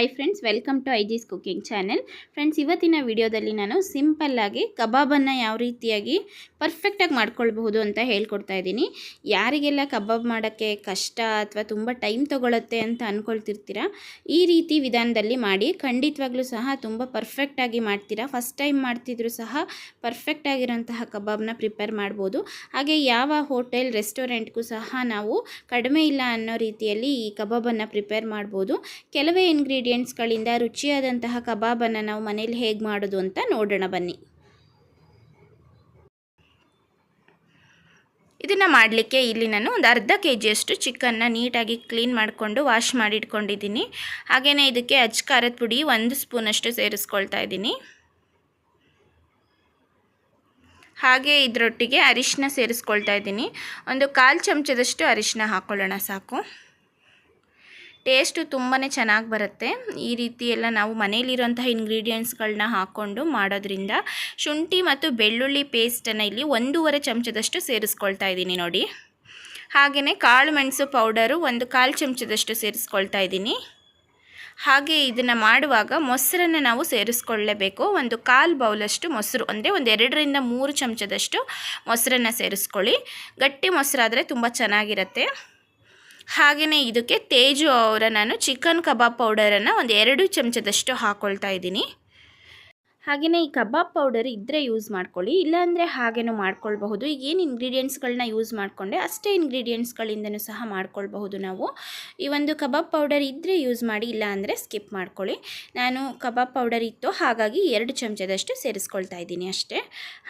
Hi friends welcome to ಐ ಜೀಸ್ cooking channel friends ಇವತ್ತಿನ ವಿಡಿಯೋದಲ್ಲಿ ನಾನು ಸಿಂಪಲ್ಲಾಗಿ ಕಬಾಬನ್ನು ಯಾವ ರೀತಿಯಾಗಿ ಪರ್ಫೆಕ್ಟಾಗಿ ಮಾಡ್ಕೊಳ್ಬಹುದು ಅಂತ ಹೇಳ್ಕೊಡ್ತಾ ಇದ್ದೀನಿ. ಯಾರಿಗೆಲ್ಲ ಕಬಾಬ್ ಮಾಡೋಕ್ಕೆ ಕಷ್ಟ ಅಥವಾ ತುಂಬ ಟೈಮ್ ತೊಗೊಳುತ್ತೆ ಅಂತ ಅಂದ್ಕೊಳ್ತಿರ್ತೀರ ಈ ರೀತಿ ವಿಧಾನದಲ್ಲಿ ಮಾಡಿ ಖಂಡಿತವಾಗ್ಲೂ ಸಹ ತುಂಬ ಪರ್ಫೆಕ್ಟಾಗಿ ಮಾಡ್ತೀರಾ. ಫಸ್ಟ್ ಟೈಮ್ ಮಾಡ್ತಿದ್ರು ಸಹ ಪರ್ಫೆಕ್ಟಾಗಿರೋಂತಹ ಕಬಾಬ್ನ ಪ್ರಿಪೇರ್ ಮಾಡ್ಬೋದು. ಹಾಗೆ ಯಾವ ಹೋಟೆಲ್ ರೆಸ್ಟೋರೆಂಟ್ಗೂ ಸಹ ನಾವು ಕಡಿಮೆ ಇಲ್ಲ ಅನ್ನೋ ರೀತಿಯಲ್ಲಿ ಈ ಕಬಾಬನ್ನು ಪ್ರಿಪೇರ್ ಮಾಡ್ಬೋದು. ಕೆಲವೇ ಇಂಗ್ರೀಡಿಯೆಂಟ್ಸ್ಗಳಿಂದ ರುಚಿಯಾದಂತಹ ಕಬಾಬನ್ನು ನಾವು ಮನೇಲಿ ಹೇಗೆ ಮಾಡೋದು ಅಂತ ನೋಡೋಣ ಬನ್ನಿ. ಇದನ್ನು ಮಾಡಲಿಕ್ಕೆ ಇಲ್ಲಿ ನಾನು ಒಂದು ಅರ್ಧ ಕೆ ಜಿಯಷ್ಟು ಚಿಕನ್ನ ನೀಟಾಗಿ ಕ್ಲೀನ್ ಮಾಡಿಕೊಂಡು ವಾಶ್ ಮಾಡಿ ಇಟ್ಕೊಂಡಿದ್ದೀನಿ. ಹಾಗೆಯೇ ಇದಕ್ಕೆ ಅಚ್ಚ ಖಾರದ ಪುಡಿ ಒಂದು ಸ್ಪೂನಷ್ಟು ಸೇರಿಸ್ಕೊಳ್ತಾ ಇದ್ದೀನಿ. ಹಾಗೆ ಇದರೊಟ್ಟಿಗೆ ಅರಿಶಿನ ಸೇರಿಸ್ಕೊಳ್ತಾ ಇದ್ದೀನಿ. ಒಂದು ಕಾಲು ಚಮಚದಷ್ಟು ಅರಿಶಿನ ಹಾಕ್ಕೊಳ್ಳೋಣ ಸಾಕು. ಟೇಸ್ಟು ತುಂಬಾ ಚೆನ್ನಾಗಿ ಬರುತ್ತೆ. ಈ ರೀತಿ ಎಲ್ಲ ನಾವು ಮನೇಲಿರುವಂತಹ ಇಂಗ್ರೀಡಿಯೆಂಟ್ಸ್ಗಳನ್ನ ಹಾಕ್ಕೊಂಡು ಮಾಡೋದ್ರಿಂದ ಶುಂಠಿ ಮತ್ತು ಬೆಳ್ಳುಳ್ಳಿ ಪೇಸ್ಟನ್ನು ಇಲ್ಲಿ ಒಂದೂವರೆ ಚಮಚದಷ್ಟು ಸೇರಿಸ್ಕೊಳ್ತಾ ಇದ್ದೀನಿ ನೋಡಿ. ಹಾಗೆಯೇ ಕಾಳು ಮೆಣಸು ಪೌಡರು ಒಂದು ಕಾಲು ಚಮಚದಷ್ಟು ಸೇರಿಸ್ಕೊಳ್ತಾ ಇದ್ದೀನಿ. ಹಾಗೆ ಇದನ್ನು ಮಾಡುವಾಗ ಮೊಸರನ್ನು ನಾವು ಸೇರಿಸ್ಕೊಳ್ಳೇಬೇಕು. ಒಂದು ಕಾಲು ಬೌಲಷ್ಟು ಮೊಸರು, ಅಂದರೆ ಒಂದು ಎರಡರಿಂದ ಮೂರು ಚಮಚದಷ್ಟು ಮೊಸರನ್ನು ಸೇರಿಸ್ಕೊಳ್ಳಿ. ಗಟ್ಟಿ ಮೊಸರಾದರೆ ತುಂಬ ಚೆನ್ನಾಗಿರುತ್ತೆ. ಹಾಗೆಯೇ ಇದಕ್ಕೆ ತೇಜು ಅವರ ನಾನು ಚಿಕನ್ ಕಬಾಬ್ ಪೌಡರನ್ನು ಒಂದು ಎರಡು ಚಮಚದಷ್ಟು ಹಾಕ್ಕೊಳ್ತಾ ಇದ್ದೀನಿ. ಹಾಗೆಯೇ ಈ ಕಬಾಬ್ ಪೌಡರ್ ಇದ್ದರೆ ಯೂಸ್ ಮಾಡ್ಕೊಳ್ಳಿ, ಇಲ್ಲಾಂದರೆ ಹಾಗೇನೂ ಮಾಡ್ಕೊಳ್ಬಹುದು. ಈಗ ಏನು ಇಂಗ್ರೀಡಿಯೆಂಟ್ಸ್ಗಳನ್ನ ಯೂಸ್ ಮಾಡಿಕೊಂಡೆ, ಅಷ್ಟೇ ಇಂಗ್ರೀಡಿಯೆಂಟ್ಸ್ಗಳಿಂದನೂ ಸಹ ಮಾಡ್ಕೊಳ್ಬಹುದು ನಾವು. ಈ ಒಂದು ಕಬಾಬ್ ಪೌಡರ್ ಇದ್ದರೆ ಯೂಸ್ ಮಾಡಿ ಇಲ್ಲ ಅಂದರೆ ಸ್ಕಿಪ್ ಮಾಡ್ಕೊಳ್ಳಿ. ನಾನು ಕಬಾಬ್ ಪೌಡರ್ ಇತ್ತು, ಹಾಗಾಗಿ ಎರಡು ಚಮಚದಷ್ಟು ಸೇರಿಸ್ಕೊಳ್ತಾ ಇದ್ದೀನಿ ಅಷ್ಟೇ.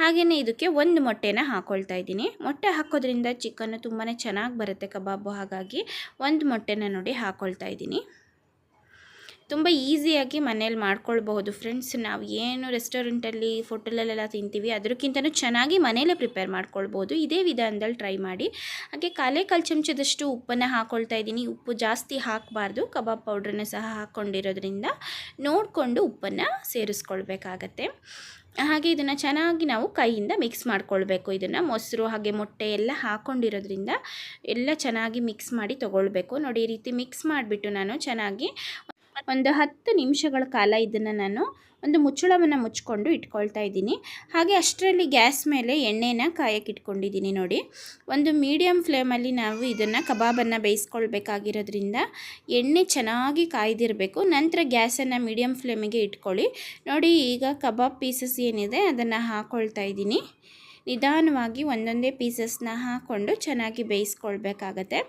ಹಾಗೆಯೇ ಇದಕ್ಕೆ ಒಂದು ಮೊಟ್ಟೆನ ಹಾಕ್ಕೊಳ್ತಾ ಇದ್ದೀನಿ. ಮೊಟ್ಟೆ ಹಾಕೋದ್ರಿಂದ ಚಿಕನ್ನು ತುಂಬಾ ಚೆನ್ನಾಗಿ ಬರುತ್ತೆ ಕಬಾಬು, ಹಾಗಾಗಿ ಒಂದು ಮೊಟ್ಟೆನ ನೋಡಿ ಹಾಕ್ಕೊಳ್ತಾ ಇದ್ದೀನಿ. ತುಂಬ ಈಸಿಯಾಗಿ ಮನೇಲಿ ಮಾಡ್ಕೊಳ್ಬಹುದು. ಫ್ರೆಂಡ್ಸ್ ನಾವು ಏನು ರೆಸ್ಟೋರೆಂಟಲ್ಲಿ ಹೋಟೆಲಲ್ಲೆಲ್ಲ ತಿಂತೀವಿ ಅದಕ್ಕಿಂತನೂ ಚೆನ್ನಾಗಿ ಮನೇಲೇ ಪ್ರಿಪೇರ್ ಮಾಡ್ಕೊಳ್ಬೋದು ಇದೇ ವಿಧಾನದಲ್ಲಿ ಟ್ರೈ ಮಾಡಿ. ಹಾಗೆ ಕಾಲೇ ಕಾಲು ಚಮಚದಷ್ಟು ಉಪ್ಪನ್ನು ಹಾಕ್ಕೊಳ್ತಾ ಇದ್ದೀನಿ. ಉಪ್ಪು ಜಾಸ್ತಿ ಹಾಕಬಾರ್ದು. ಕಬಾಬ್ ಪೌಡ್ರನ್ನು ಸಹ ಹಾಕ್ಕೊಂಡಿರೋದ್ರಿಂದ ನೋಡಿಕೊಂಡು ಉಪ್ಪನ್ನು ಸೇರಿಸ್ಕೊಳ್ಬೇಕಾಗತ್ತೆ. ಹಾಗೆ ಇದನ್ನು ಚೆನ್ನಾಗಿ ನಾವು ಕೈಯಿಂದ ಮಿಕ್ಸ್ ಮಾಡ್ಕೊಳ್ಬೇಕು. ಇದನ್ನು ಮೊಸರು, ಹಾಗೆ ಮೊಟ್ಟೆ ಎಲ್ಲ ಹಾಕ್ಕೊಂಡಿರೋದ್ರಿಂದ ಎಲ್ಲ ಚೆನ್ನಾಗಿ ಮಿಕ್ಸ್ ಮಾಡಿ ತೊಗೊಳ್ಬೇಕು. ನೋಡಿ, ಈ ರೀತಿ ಮಿಕ್ಸ್ ಮಾಡಿಬಿಟ್ಟು ನಾನು ಚೆನ್ನಾಗಿ ಒಂದು ಹತ್ತು ನಿಮಿಷಗಳ ಕಾಲ ಇದನ್ನು ನಾನು ಒಂದು ಮುಚ್ಚಳವನ್ನು ಮುಚ್ಕೊಂಡು ಇಟ್ಕೊಳ್ತಾ ಇದ್ದೀನಿ. ಹಾಗೆ ಅಷ್ಟರಲ್ಲಿ ಗ್ಯಾಸ್ ಮೇಲೆ ಎಣ್ಣೆನ ಕಾಯಕ್ಕೆ ಇಟ್ಕೊಂಡಿದ್ದೀನಿ ನೋಡಿ. ಒಂದು ಮೀಡಿಯಮ್ ಫ್ಲೇಮಲ್ಲಿ ನಾವು ಇದನ್ನು ಕಬಾಬನ್ನು ಬೇಯಿಸ್ಕೊಳ್ಬೇಕಾಗಿರೋದ್ರಿಂದ ಎಣ್ಣೆ ಚೆನ್ನಾಗಿ ಕಾಯ್ದಿರಬೇಕು. ನಂತರ ಗ್ಯಾಸನ್ನು ಮೀಡಿಯಮ್ ಫ್ಲೇಮಿಗೆ ಇಟ್ಕೊಳ್ಳಿ. ನೋಡಿ ಈಗ ಕಬಾಬ್ ಪೀಸಸ್ ಏನಿದೆ ಅದನ್ನು ಹಾಕ್ಕೊಳ್ತಾ ಇದ್ದೀನಿ. ನಿಧಾನವಾಗಿ ಒಂದೊಂದೇ ಪೀಸಸ್ನ ಹಾಕ್ಕೊಂಡು ಚೆನ್ನಾಗಿ ಬೇಯಿಸ್ಕೊಳ್ಬೇಕಾಗತ್ತೆ.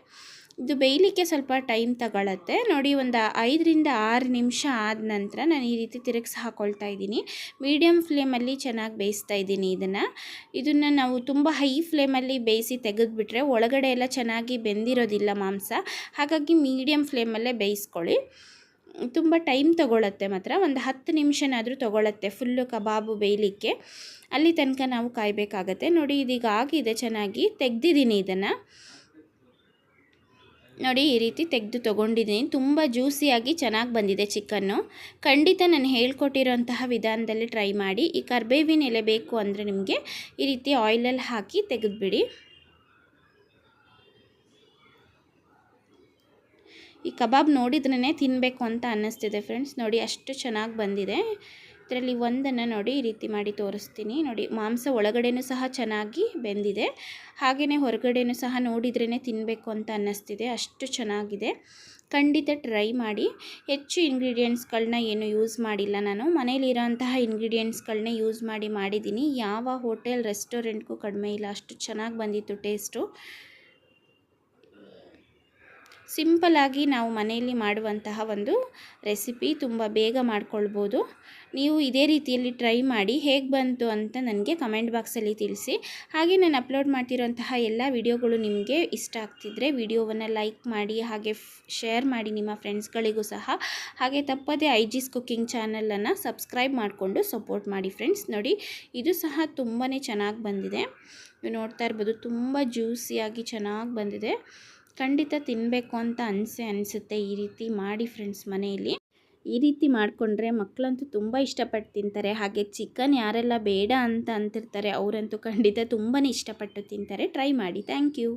ಇದು ಬೇಯಲಿಕ್ಕೆ ಸ್ವಲ್ಪ ಟೈಮ್ ತಗೊಳತ್ತೆ. ನೋಡಿ, ಒಂದು ಐದರಿಂದ ಆರು ನಿಮಿಷ ಆದ ನಂತರ ನಾನು ಈ ರೀತಿ ತಿರುಗಿಸಿ ಹಾಕ್ಕೊಳ್ತಾ ಇದ್ದೀನಿ. ಮೀಡಿಯಮ್ ಫ್ಲೇಮಲ್ಲಿ ಚೆನ್ನಾಗಿ ಬೇಯಿಸ್ತಾ ಇದ್ದೀನಿ ಇದನ್ನು. ಇದನ್ನು ನಾವು ತುಂಬ ಹೈ ಫ್ಲೇಮಲ್ಲಿ ಬೇಯಿಸಿ ತೆಗೆದುಬಿಟ್ರೆ ಒಳಗಡೆ ಎಲ್ಲ ಚೆನ್ನಾಗಿ ಬೆಂದಿರೋದಿಲ್ಲ ಮಾಂಸ. ಹಾಗಾಗಿ ಮೀಡಿಯಮ್ ಫ್ಲೇಮಲ್ಲೇ ಬೇಯಿಸ್ಕೊಳ್ಳಿ. ತುಂಬ ಟೈಮ್ ತೊಗೊಳತ್ತೆ ಮಾತ್ರ, ಒಂದು ಹತ್ತು ನಿಮಿಷನಾದರೂ ತೊಗೊಳತ್ತೆ ಫುಲ್ಲು ಕಬಾಬು ಬೇಯಲಿಕ್ಕೆ. ಅಲ್ಲಿ ತನಕ ನಾವು ಕಾಯಬೇಕಾಗತ್ತೆ. ನೋಡಿ, ಇದೀಗ ಆಗಿದೆ, ಚೆನ್ನಾಗಿ ತೆಗ್ದಿದ್ದೀನಿ ಇದನ್ನು. ನೋಡಿ, ಈ ರೀತಿ ತೆಗೆದು ತೊಗೊಂಡಿದ್ದೀನಿ. ತುಂಬ ಜ್ಯೂಸಿಯಾಗಿ ಚೆನ್ನಾಗಿ ಬಂದಿದೆ ಚಿಕನ್ನು. ಖಂಡಿತ ನಾನು ಹೇಳ್ಕೊಟ್ಟಿರೋಂತಹ ವಿಧಾನದಲ್ಲಿ ಟ್ರೈ ಮಾಡಿ. ಈ ಕರ್ಬೇವಿನ ಎಲೆ ಬೇಕು ಅಂದರೆ ನಿಮಗೆ ಈ ರೀತಿ ಆಯಿಲಲ್ಲಿ ಹಾಕಿ ತೆಗೆದುಬಿಡಿ. ಈ ಕಬಾಬ್ ನೋಡಿದ್ರೇ ತಿನ್ನಬೇಕು ಅಂತ ಅನ್ನಿಸ್ತಿದೆ ಫ್ರೆಂಡ್ಸ್ ನೋಡಿ ಅಷ್ಟು ಚೆನ್ನಾಗಿ ಬಂದಿದೆ. ಇದರಲ್ಲಿ ಒಂದನ್ನು ನೋಡಿ ಈ ರೀತಿ ಮಾಡಿ ತೋರಿಸ್ತೀನಿ. ನೋಡಿ ಮಾಂಸ ಒಳಗಡೆನೂ ಸಹ ಚೆನ್ನಾಗಿ ಬೆಂದಿದೆ. ಹಾಗೆಯೇ ಹೊರಗಡೆನೂ ಸಹ ನೋಡಿದ್ರೇ ತಿನ್ನಬೇಕು ಅಂತ ಅನ್ನಿಸ್ತಿದೆ. ಅಷ್ಟು ಚೆನ್ನಾಗಿದೆ. ಖಂಡಿತ ಟ್ರೈ ಮಾಡಿ. ಹೆಚ್ಚು ಇಂಗ್ರೀಡಿಯೆಂಟ್ಸ್ಗಳನ್ನ ಏನು ಯೂಸ್ ಮಾಡಿಲ್ಲ ನಾನು. ಮನೇಲಿರೋಂತಹ ಇಂಗ್ರೀಡಿಯೆಂಟ್ಸ್ಗಳನ್ನೇ ಯೂಸ್ ಮಾಡಿ ಮಾಡಿದ್ದೀನಿ. ಯಾವ ಹೋಟೆಲ್ ರೆಸ್ಟೋರೆಂಟ್ಗೂ ಕಡಿಮೆ ಇಲ್ಲ. ಅಷ್ಟು ಚೆನ್ನಾಗಿ ಬಂದಿತ್ತು ಟೇಸ್ಟು ಸಿಂಪಲಾಗಿ ನಾವು ಮನೆಯಲ್ಲಿ ಮಾಡುವಂತಹ ಒಂದು ರೆಸಿಪಿ ತುಂಬ ಬೇಗ ಮಾಡ್ಕೊಳ್ಬೋದು. ನೀವು ಇದೇ ರೀತಿಯಲ್ಲಿ ಟ್ರೈ ಮಾಡಿ ಹೇಗೆ ಬಂತು ಅಂತ ನನಗೆ ಕಮೆಂಟ್ ಬಾಕ್ಸಲ್ಲಿ ತಿಳಿಸಿ. ಹಾಗೆ ನಾನು ಅಪ್ಲೋಡ್ ಮಾಡ್ತಿರೋಂತಹ ಎಲ್ಲ ವಿಡಿಯೋಗಳು ನಿಮಗೆ ಇಷ್ಟ ಆಗ್ತಿದ್ರೆ ವಿಡಿಯೋವನ್ನು ಲೈಕ್ ಮಾಡಿ, ಹಾಗೆ ಶೇರ್ ಮಾಡಿ ನಿಮ್ಮ ಫ್ರೆಂಡ್ಸ್ಗಳಿಗೂ ಸಹ. ಹಾಗೆ ತಪ್ಪದೇ ಐ ಜಿಸ್ ಕುಕ್ಕಿಂಗ್ ಚಾನಲನ್ನು ಸಬ್ಸ್ಕ್ರೈಬ್ ಮಾಡಿಕೊಂಡು ಸಪೋರ್ಟ್ ಮಾಡಿ ಫ್ರೆಂಡ್ಸ್ ನೋಡಿ, ಇದು ಸಹ ತುಂಬಾ ಚೆನ್ನಾಗಿ ಬಂದಿದೆ. ನೀವು ನೋಡ್ತಾ ಇರ್ಬೋದು, ತುಂಬ ಜ್ಯೂಸಿಯಾಗಿ ಚೆನ್ನಾಗಿ ಬಂದಿದೆ. ಖಂಡಿತ ತಿನ್ನಬೇಕು ಅಂತ ಅನಿಸೆ, ಅನಿಸುತ್ತೆ ಈ ರೀತಿ ಮಾಡಿ ಫ್ರೆಂಡ್ಸ್ ಮನೆಯಲ್ಲಿ. ಈ ರೀತಿ ಮಾಡಿಕೊಂಡ್ರೆ ಮಕ್ಕಳಂತೂ ತುಂಬ ಇಷ್ಟಪಟ್ಟು ತಿಂತಾರೆ. ಹಾಗೆ ಚಿಕನ್ ಯಾರೆಲ್ಲ ಬೇಡ ಅಂತ ಅಂತಿರ್ತಾರೆ, ಅವರಂತೂ ಖಂಡಿತ ತುಂಬಾ ಇಷ್ಟಪಟ್ಟು ತಿಂತಾರೆ. ಟ್ರೈ ಮಾಡಿ. Thank you